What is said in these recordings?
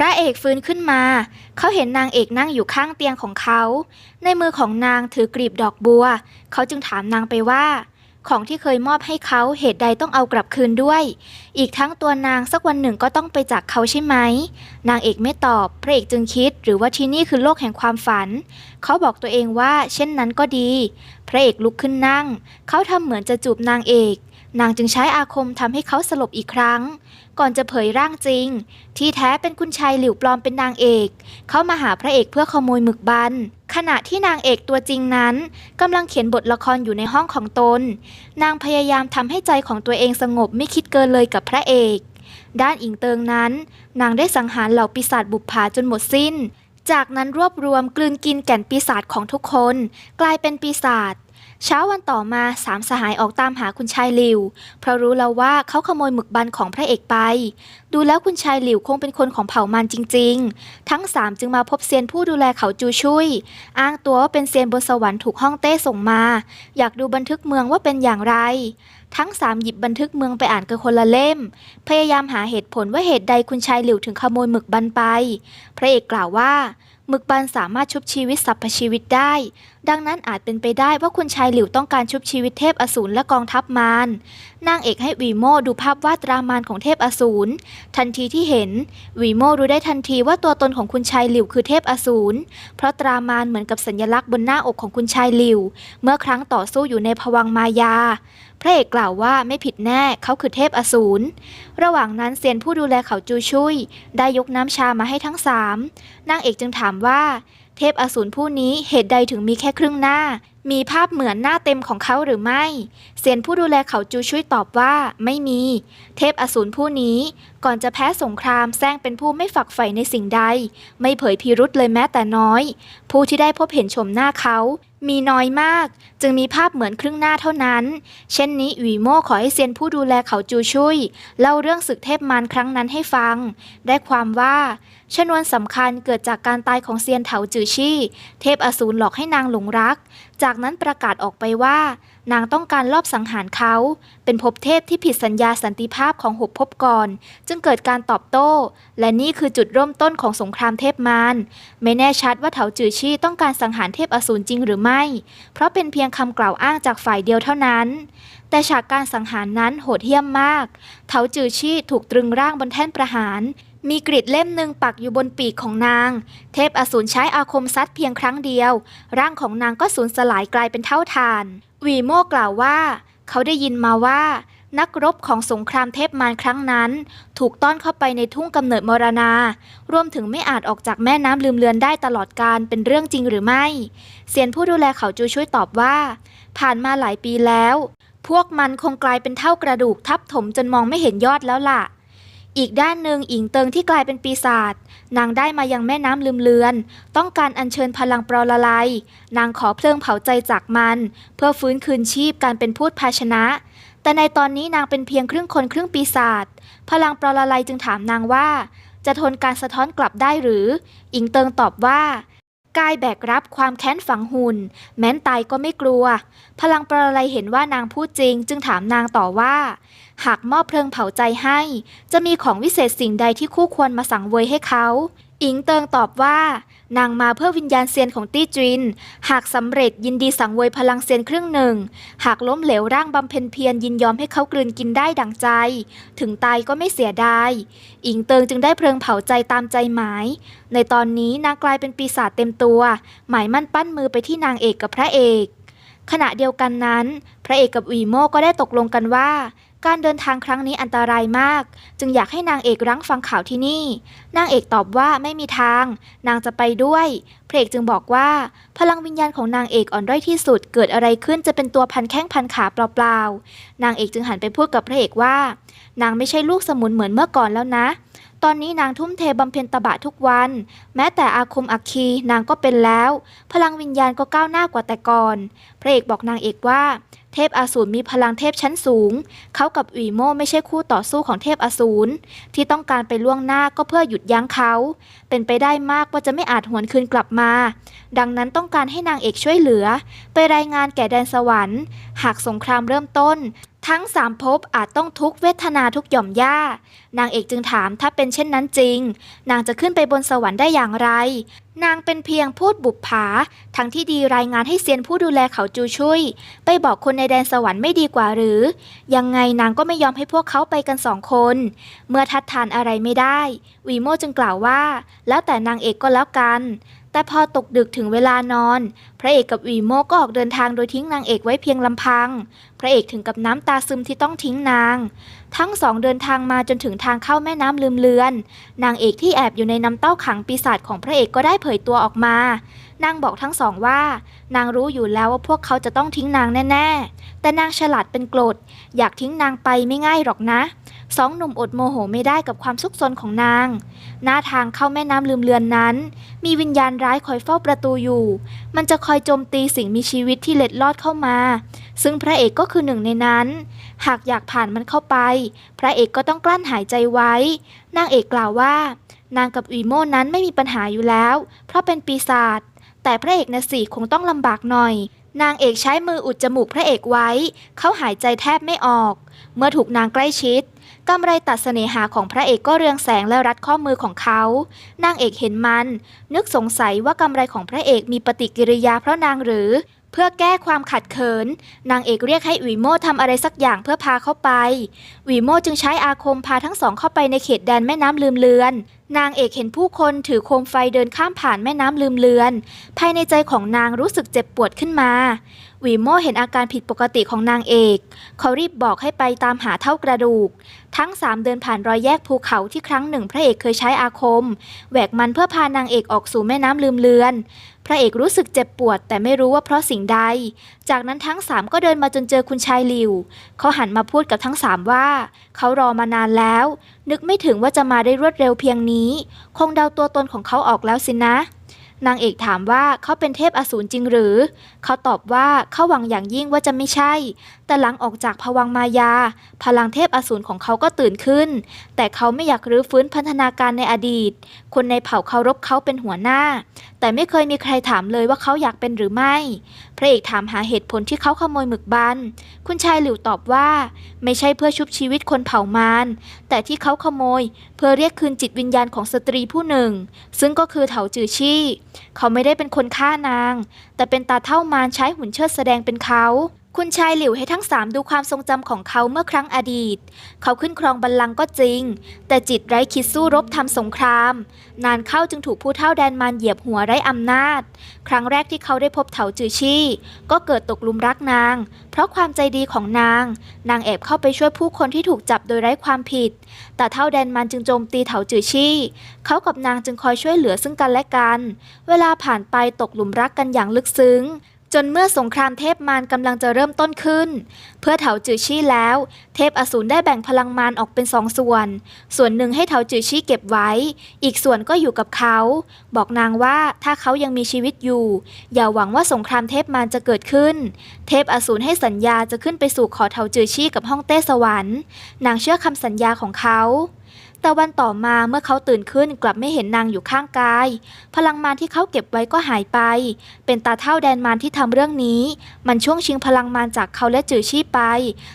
พระเอกฟื้นขึ้นมา เขาเห็นนางเอกนั่งอยู่ข้างเตียงของเขา ในมือของนางถือกลีบดอกบัว เขาจึงถามนางไปว่า ของที่เคยมอบให้เขาเหตุใดต้องเอากลับคืนด้วย อีกทั้งตัวนางสักวันหนึ่งก็ต้องไปจากเขาใช่ไหม นางเอกไม่ตอบ พระเอกจึงคิด หรือว่าที่นี่คือโลกแห่งความฝัน เขาบอกตัวเองว่า เช่นนั้นก็ดี พระเอกลุกขึ้นนั่ง เขาทำเหมือนจะจูบนางเอก นางจึงใช้อาคมทำให้เขาสลบอีกครั้ง ก่อนจะเผยร่างจริง ที่แท้เป็นคุณชายหลิวปลอมเป็นนางเอก เขามาหาพระเอกเพื่อขโมยหมึกบัน ขณะที่นางเอกตัวจริงนั้นกำลังเขียนบทละครอยู่ในห้องของตน นางพยายามทำให้ใจของตัวเองสงบไม่คิดเกินเลยกับพระเอก ด้านอิงเติงนั้น นางได้สังหารเหล่าปีศาจบุปผาจนหมดสิ้น จากนั้นรวบรวมกลืนกินแก่นปีศาจของทุกคน กลายเป็นปีศาจ เช้าวันต่อมาสามสหายออกตามหาคุณชายหลิว เพราะรู้แล้วว่าเขาขโมยหมึกบันของพระเอกไป ดูแล้วคุณชายหลิวคงเป็นคนของเผ่ามันจริง ๆ ทั้งสามจึงมาพบเซียนผู้ดูแลเขาจูชุย อ้างตัวว่าเป็นเซียนบนสวรรค์ถูกห้องเต้ส่งมา อยากดูบันทึกเมืองว่าเป็นอย่างไร ทั้งสามหยิบบันทึกเมืองไปอ่านกันคนละเล่ม พยายามหาเหตุผลว่าเหตุใดคุณชายหลิวถึงขโมยหมึกบันไป พระเอกกล่าวว่าหมึกบันสามารถชุบชีวิตสรรพชีวิตได้ ดังนั้นอาจเป็นไปได้ว่าคุณชายหลิวต้องการชุบชีวิตเทพอสูรและกองทัพมารนางเอกให้วีโมดูภาพวาดตรามารของเทพอสูรทันทีที่เห็นวีโมรู้ได้ทันทีว่าตัวตนของคุณชายหลิวคือเทพอสูรเพราะตรามารเหมือนกับสัญลักษณ์บนหน้าอกของคุณชายหลิว เมื่อครั้งต่อสู้อยู่ในภวังมายา พระเอกกล่าวว่าไม่ผิดแน่เขาคือเทพอสูร ระหว่างนั้นเซียนผู้ดูแลเขาจูชุย ได้ยกน้ำชามาให้ทั้งสามนางเอกจึงถามว่า เทพอสูรผู้นี้เหตุใดถึงมีแค่ครึ่งหน้ามีภาพเหมือนหน้าเต็มของเขาหรือไม่ เซียนผู้ดูแลเขาจูช่วยตอบว่าไม่มี เทพอสูรผู้นี้ ก่อนจะแพ้สงครามแซงเป็นผู้ไม่ฝักใฝ่ในสิ่งใด ไม่เผยพิรุษเลยแม้แต่น้อย ผู้ที่ได้พบเห็นชมหน้าเขา มีน้อยมาก จึงมีภาพเหมือนครึ่งหน้าเท่านั้น เช่นนี้หวีโม่ขอให้เซียนผู้ดูแลเขาจูชุยเล่าเรื่องศึกเทพมารครั้งนั้นให้ฟัง ได้ความว่าชนวนสำคัญเกิดจากการตายของเซียนเถาจือชี่ เทพอสูรหลอกให้นางหลงรัก จากนั้นประกาศออกไปว่า นางต้องการลอบสังหารเขา เป็นภพเทพที่ผิดสัญญาสันติภาพของหกภพก่อน จึงเกิดการตอบโต้ และนี่คือจุดเริ่มต้นของสงครามเทพมารไม่แน่ชัดว่าเถาจือชี่ต้องการสังหารเทพอสูรจริงหรือไม่ เพราะเป็นเพียงคำกล่าวอ้างจากฝ่ายเดียวเท่านั้น แต่ฉากการสังหารนั้นโหดเหี้ยมมาก เถาจือชี่ถูกตรึงร่างบนแท่นประหาร มีกริดเล่มหนึ่งปักอยู่บนปีกของนาง เทพอสูรใช้อาคมซัดเพียงครั้งเดียว ร่างของนางก็สูญสลายกลายเป็นเท่าทาน วีโม่กล่าวว่า เขาได้ยินมาว่า นักรบของสงครามเทพมารครั้งนั้น ถูกต้อนเข้าไปในทุ่งกำเนิดมรณา รวมถึงไม่อาจออกจากแม่น้ำลืมเลือนได้ตลอดการเป็นเรื่องจริงหรือไม่ เซียนผู้ดูแลเขาจูช่วยตอบว่า ผ่านมาหลายปีแล้ว พวกมันคงกลายเป็นเท่ากระดูกทับถมจนมองไม่เห็นยอดแล้วล่ะ อีกด้านหนึ่งอิงเติงที่กลายเป็นปีศาจนางได้มายังแม่น้ำลืมเลือน ต้องการอัญเชิญพลังปรละลายนางขอเพลิงเผาใจจากมัน เพื่อฟื้นคืนชีพการเป็นพูดภาชนะ แต่ในตอนนี้นางเป็นเพียงครึ่งคนครึ่งปีศาจพลังปรละลายจึงถามนางว่า จะทนการสะท้อนกลับได้หรือ อิงเติงตอบว่า กายแบกรับความแค้นฝังหุ่น แม้นตายก็ไม่กลัว พลังปรละลายเห็นว่านางพูดจริง จึงถามนางต่อว่า หากมอบเพลิงเผาใจให้ จะมีของวิเศษสิ่งใดที่คู่ควรมาสั่งเวยให้เขา อิงเติงตอบว่า นางมาเพื่อวิญญาณเซียนของตี้จิน หากสำเร็จยินดีสังเวยพลังเซียนครึ่งหนึ่ง หากล้มเหลวร่างบำเพ็ญเพียรยินยอมให้เขากลืนกินได้ดังใจ ถึงตายก็ไม่เสียดาย อิงเติงจึงได้เพลิงเผาใจตามใจหมาย ในตอนนี้นางกลายเป็นปีศาจเต็มตัว หมายมั่นปั้นมือไปที่นางเอกกับพระเอก ขณะเดียวกันนั้น พระเอกกับวีโม่ก็ได้ตกลงกันว่า การเดินทางครั้งนี้อันตรายมาก จึงอยากให้นางเอกรั้งฟังข่าวที่นี่ นางเอกตอบว่าไม่มีทาง นางจะไปด้วยพระเอกจึงบอกว่า พลังวิญญาณของนางเอกอ่อนด้อยที่สุด เกิดอะไรขึ้นจะเป็นตัวพันแข้งพันขาเปล่าๆ นางเอกจึงหันไปพูดกับพระเอกว่า นางไม่ใช่ลูกสมุนเหมือนเมื่อก่อนแล้วนะ ตอนนี้นางทุ่มเทบำเพ็ญตบะทุกวัน แม้แต่อาคมอัคคีนางก็เป็นแล้ว พลังวิญญาณก็ก้าวหน้ากว่าแต่ก่อน พระเอกบอกนางเอกว่า ทพอสูรมีพลังเทพชั้นสูง เขากับอุยโมไม่ใช่คู่ต่อสู้ของเทพอสูรที่ต้องการไปล่วงหน้าก็เพื่อหยุดยั้งเขา เป็นไปได้มากว่าจะไม่อาจหวนคืนกลับมา ดังนั้นต้องการให้นางเอกช่วยเหลือ ไปรายงานแก่แดนสวรรค์ หากสงครามเริ่มต้น ทั้งสามภพอาจต้องทุกเวทนาทุกหย่อมย่านางเอกจึงถามถ้าเป็นเช่นนั้นจริง นางจะขึ้นไปบนสวรรค์ได้อย่างไร นางเป็นเพียงพูดบุปผา ทั้งที่ดีรายงานให้เซียนผู้ดูแลเขาจูช่วย ไปบอกคนในแดนสวรรค์ไม่ดีกว่าหรือ ยังไงนางก็ไม่ยอมให้พวกเขาไปกันสองคน เมื่อทัดทานอะไรไม่ได้ วีโมจึงกล่าวว่า แล้วแต่นางเอกก็แล้วกัน แต่พอตกดึกถึงเวลานอน พระเอกกับวีโมก็ออกเดินทางโดยทิ้งนางเอกไว้เพียงลำพัง พระเอกถึงกับน้ำตาซึมที่ต้องทิ้งนาง ทั้งสองเดินทางมาจนถึงทางเข้าแม่น้ำลืมเลือน นางเอกที่แอบอยู่ในน้ำเต้าขังปีศาจของพระเอกก็ได้เผยตัวออกมานางบอกทั้งสองว่า นางรู้อยู่แล้วว่าพวกเขาจะต้องทิ้งนางแน่ ๆ แต่นางฉลาดเป็นกรดอยากทิ้งนางไปไม่ง่ายหรอกนะ สองหนุ่มอดโมโหไม่ได้กับความซุกซนของนาง หน้าทางเข้าแม่น้ำลืมเลือนนั้น มีวิญญาณร้ายคอยเฝ้าประตูอยู่ มันจะคอยโจมตีสิ่งมีชีวิตที่เล็ดลอดเข้ามา ซึ่งพระเอกก็คือหนึ่งในนั้น หากอยากผ่านมันเข้าไป พระเอกก็ต้องกลั้นหายใจไว้ นางเอกกล่าวว่า นางกับอุยโมนั้นไม่มีปัญหาอยู่แล้ว เพราะเป็นปีศาจ แต่พระเอกนะสิคงต้องลำบากหน่อยนางเอกใช้มืออุดจมูกพระเอกไว้ เขาหายใจแทบไม่ออก เมื่อถูกนางใกล้ชิด กำไรตัดเสน่หาของพระเอกก็เรืองแสงและรัดข้อมือของเขา นางเอกเห็นมัน นึกสงสัยว่ากำไรของพระเอกมีปฏิกิริยาเพราะนางหรือ เพื่อแก้ความขัดเขิน นางเอกเรียกให้อุ๋ยโม่ทำอะไรสักอย่างเพื่อพาเข้าไปอุ๋ยโม่จึงใช้อาคมพาทั้งสองเข้าไปในเขตแดนแม่น้ำลืมเลือน นางเอกเห็นผู้คนถือโคมไฟเดินข้ามผ่านแม่น้ำลืมเลือน ภายในใจของนางรู้สึกเจ็บปวดขึ้นมา วีโมเห็นอาการผิดปกติของนางเอก เขารีบบอกให้ไปตามหาเท่ากระดูก ทั้งสามเดินผ่านรอยแยกภูเขาที่ครั้งหนึ่งพระเอกเคยใช้อาคม แหวกมันเพื่อพานางเอกออกสู่แม่น้ำลืมเลือน พระเอกรู้สึกเจ็บปวดแต่ไม่รู้ว่าเพราะสิ่งใด จากนั้นทั้งสามก็เดินมาจนเจอคุณชายหลิว เขาหันมาพูดกับทั้งสามว่า เขารอมานานแล้ว นึกไม่ถึงว่าจะมาได้รวดเร็วเพียงนี้ คงเดาตัวตนของเขาออกแล้วสินะ นางเอกถามว่าเขาเป็นเทพอสูรจริงหรือ เขาตอบว่าเขาหวังอย่างยิ่งว่าจะไม่ใช่ แต่หลังออกจากภวังมายา พลังเทพอสูรของเขาก็ตื่นขึ้น แต่เขาไม่อยากรื้อฟื้นพันธนาการในอดีต คนในเผ่าเคารพเขาเป็นหัวหน้า แต่ไม่เคยมีใครถามเลยว่าเขาอยากเป็นหรือไม่ พระเอกถามหาเหตุผลที่เขาขโมยหมึกบัน คุณชายหลิวตอบว่า ไม่ใช่เพื่อชุบชีวิตคนเผ่ามาร แต่ที่เขาขโมย เพื่อเรียกคืนจิตวิญญาณของสตรีผู้หนึ่ง ซึ่งก็คือเถาจือชี่ เขาไม่ได้เป็นคนฆ่านาง แต่เป็นตาเท่ามารใช้หุ่นเชิดแสดงเป็นเขา คุณชายหลิวให้ทั้งสามดูความทรงจำของเขาเมื่อครั้งอดีต เขาขึ้นครองบัลลังก์ก็จริง แต่จิตไร้คิดสู้รบทำสงคราม นานเข้าจึงถูกผู้เท่าแดนมารเหยียบหัวไร้อำนาจ ครั้งแรกที่เขาได้พบเถาจือชี่ ก็เกิดตกหลุมรักนาง เพราะความใจดีของนาง นางแอบเข้าไปช่วยผู้คนที่ถูกจับโดยไร้ความผิด แต่เท่าแดนมารจึงโจมตีเถาจือชี่ เขากับนางจึงคอยช่วยเหลือซึ่งกันและกัน เวลาผ่านไปตกหลุมรักกันอย่างลึกซึ้ง จนเมื่อสงครามเทพมารกำลังจะเริ่มต้นขึ้น เพื่อเถาจือชี่แล้ว เทพอสูรได้แบ่งพลังมารออกเป็นสองส่วน ส่วนหนึ่งให้เถาจือชี่เก็บไว้ อีกส่วนก็อยู่กับเขา บอกนางว่าถ้าเขายังมีชีวิตอยู่ อย่าหวังว่าสงครามเทพมารจะเกิดขึ้น เทพอสูรให้สัญญาจะขึ้นไปสู่ขอเถาจือชี่กับห้องเต้สวรรค์ นางเชื่อคำสัญญาของเขา แต่วันต่อมาเมื่อเขาตื่นขึ้นกลับไม่เห็นนางอยู่ข้างกาย พลังมารที่เขาเก็บไว้ก็หายไป เป็นตาเท่าแดนมารที่ทำเรื่องนี้ มันช่วงชิงพลังมารจากเขาและจือชี่ไป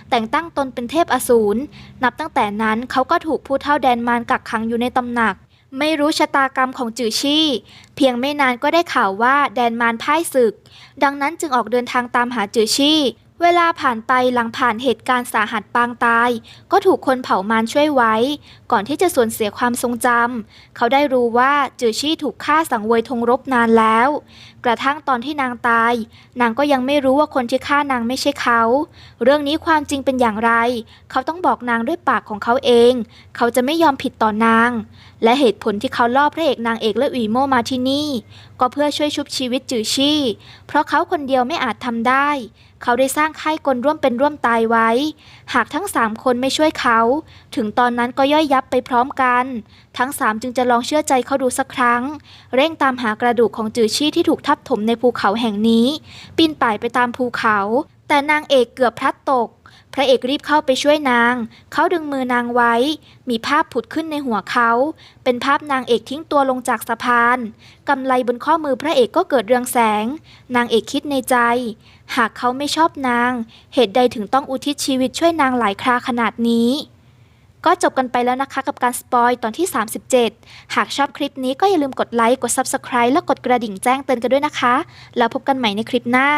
แต่งตั้งตนเป็นเทพอสูร นับตั้งแต่นั้นเขาก็ถูกผู้เท่าแดนมารกักขังอยู่ในตำหนัก ไม่รู้ชะตากรรมของจือชี่ เพียงไม่นานก็ได้ข่าวว่าแดนมารพ่ายศึก ดังนั้นจึงออกเดินทางตามหาจือชี่ เวลาผ่านไปหลังผ่านเหตุการณ์สาหัสปางตาย ก็ถูกคนเผามารช่วยไว้ ก่อนที่จะสูญเสียความทรงจำเขาได้รู้ว่าจือชี่ถูกฆ่าสังเวยธงรบนานแล้ว กระทั่งตอนที่นางตาย นางก็ยังไม่รู้ว่าคนที่ฆ่านางไม่ใช่เขา เรื่องนี้ความจริงเป็นอย่างไร เขาต้องบอกนางด้วยปากของเขาเอง เขาจะไม่ยอมผิดต่อนาง และเหตุผลที่เขาล่อพระเอกนางเอกและอุ๋ยโมมาที่นี่ ก็เพื่อช่วยชุบชีวิตจือชี่ เพราะเขาคนเดียวไม่อาจทำได้ เขาได้สร้างค่ายกลร่วมเป็นร่วมตายไว้ หากทั้งสามคนไม่ช่วยเขา ถึงตอนนั้นก็ย่อยยับไปพร้อมกัน ทั้งสามจึงจะลองเชื่อใจเขาดูสักครั้ง เร่งตามหากระดูกของจือชี่ที่ถูกทับถมในภูเขาแห่งนี้ ปีนป่ายไปตามภูเขา แต่นางเอกเกือบพลัดตก พระเอกรีบเข้าไปช่วยนาง เขาดึงมือนางไว้ มีภาพผุดขึ้นในหัวเขา เป็นภาพนางเอกทิ้งตัวลงจากสะพาน กำไลบนข้อมือพระเอกก็เกิดเรืองแสง นางเอกคิดในใจ หากเขาไม่ชอบนาง เหตุใดถึงต้องอุทิศชีวิตช่วยนางหลายคราขนาดนี้ ก็จบกันไปแล้วนะคะกับการสปอยตอนที่ 37 หากชอบคลิปนี้ก็อย่าลืมกดไลค์ กด Subscribe และกดกระดิ่งแจ้งเตือนกันด้วยนะคะ แล้วพบกันใหม่ในคลิปหน้า